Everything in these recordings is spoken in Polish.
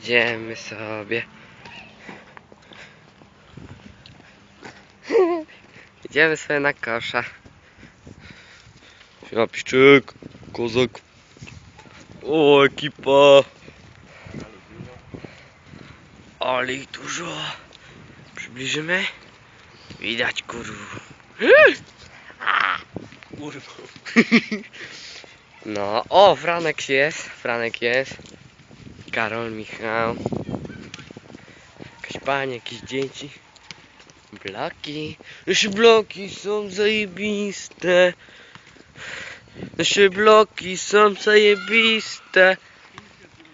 Idziemy sobie. Idziemy sobie na kosza. Siapiszczyk, kozak. O, ekipa. Ale ich dużo. Przybliżymy. Widać kurwa. Kurwa. No, o, Franek jest, Franek jest. Karol, Michał. Jakaś pani, jakieś dzieci. Bloki. Nasze bloki są zajebiste. Nasze bloki są zajebiste.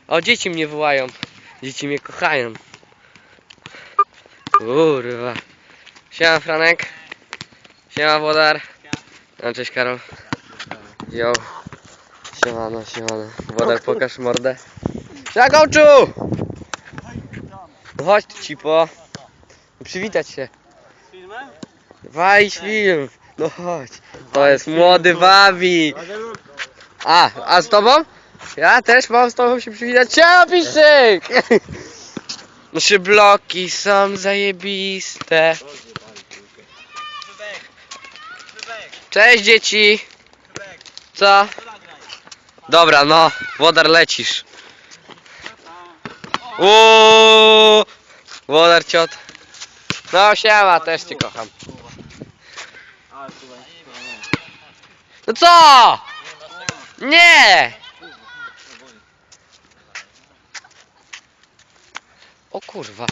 O, dzieci mnie wołają. Dzieci mnie kochają. Kurwa. Siema Franek. Siema Wodar. No, cześć Karol. Yo. Siemano, siemano. Wodar, pokaż mordę. Coachu! No chodź tu cipo. Przywitać się. Filmem? Walić film. No chodź. To jest młody Wabi. A, a z tobą? Ja też mam z tobą się przywitać. Siema Piszczyk! Nasze bloki są zajebiste. Cześć dzieci. Co? Dobra, no. Wodar lecisz. Uuu, Wodar. No siema, też cię kocham. No co? Nie! O kurwa.